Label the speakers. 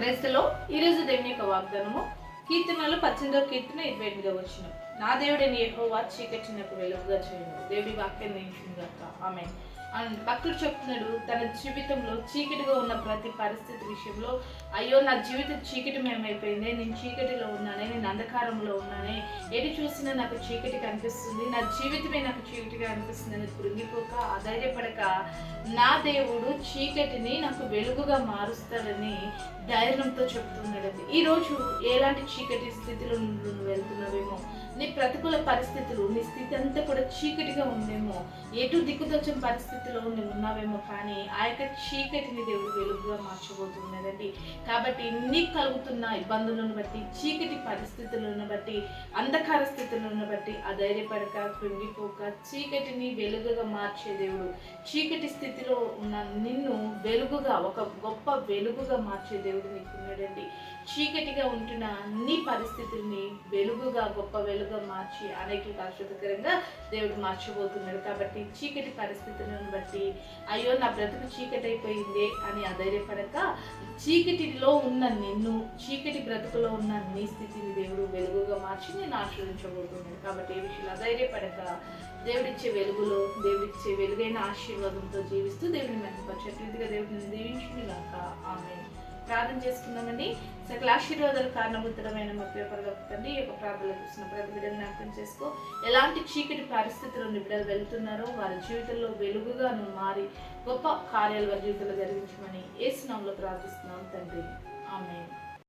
Speaker 1: క్రైస్తలో ఈరోజు దేవుని యొక్క వాగ్దానము కీర్తనలు పద్దెనిమిదవ కీర్తన ఇరవై ఎనిమిదో వచ్చిన నా దేవుడిని ఎహోవా చీకటినకు వెలుగుగా చేయను. దేవుడి వాక్యం నిలిచిందాక ఆమె అండ్ భక్తుడు చెప్తున్నాడు తన జీవితంలో చీకటిగా ఉన్న ప్రతి పరిస్థితి విషయంలో అయ్యో నా జీవితం చీకటిమయమైపోయింది నేను చీకటిలో ఉన్నానే నేను అంధకారంలో ఉన్నానే. ఎటు చూసినా నాకు చీకటి కనిపిస్తుంది నా జీవితమే నాకు చీకటిగా అనిపిస్తుంది అని కృంగిపోక అధైర్యపడక నా దేవుడు చీకటిని నాకు వెలుగుగా మారుస్తాడని ధైర్యంతో చెప్తున్నాడండి. ఈరోజు ఎలాంటి చీకటి స్థితిలో నువ్వు వెళ్తున్నావేమో నీ ప్రతికూల పరిస్థితులు నీ స్థితి అంతా కూడా చీకటిగా ఉందేమో ఎటు దిక్కుదొచ్చిన పరిస్థితిలో నువ్వు ఉన్నావేమో కానీ ఆ యొక్క చీకటిని దేవుడు వెలుగుగా మార్చబోతున్నాడండి కాబట్టి ఇన్ని కలుగుతున్న ఇబ్బందులను బట్టి చీకటి పరిస్థితులను బట్టి అంధకార స్థితులను బట్టి అధైర్యపడక కృంగిపోక చీకటిని వెలుగుగా మార్చే దేవుడు. చీకటి స్థితిలో ఉన్న నిన్ను వెలుగుగా ఒక గొప్ప వెలుగుగా మార్చే దేవుడు నీకు ఉన్నాడండి చీకటిగా ఉంటున్న అన్ని పరిస్థితుల్ని వెలుగుగా గొప్ప వెలుగుగా మార్చి అనేకులకు ఆశ్చర్యకరంగా దేవుడు మార్చబోతున్నాడు. కాబట్టి చీకటి పరిస్థితులను బట్టి అయ్యో నా బ్రతుకు చీకటి అయిపోయింది అని ధైర్యపడక చీకటిలో ఉన్న నిన్ను చీకటి బ్రతుకులో ఉన్న నీ స్థితిని దేవుడు వెలుగుగా మార్చి నేను ఆశ్రయించబోతున్నాడు కాబట్టి ఏ విషయంలో ధైర్యపడక దేవుడిచ్చే వెలుగులో దేవుడిచ్చే వెలుగైన ఆశీర్వాదంతో జీవిస్తూ దేవుడిని మెరుగుపరచే దేవుడిని దీవించుకుని ఆమె ప్రార్థన చేసుకుందామండి. సకల ఆశీర్వాదాలు కారణభూతమైన మా పేపర్లో తండ్రి ఈ యొక్క ప్రార్థనలు చూసిన ప్రతి బిడ్డలు జ్ఞాపకం చేసుకో. ఎలాంటి చీకటి పరిస్థితుల్లో బిడ్డలు వెళ్తున్నారో వారి జీవితంలో వెలుగుగా నువ్వు మారి గొప్ప కార్యాలు వారి జీవితంలో జరిగించమని ఏ స్నామంలో ప్రార్థిస్తున్నాం తండ్రి. ఆమె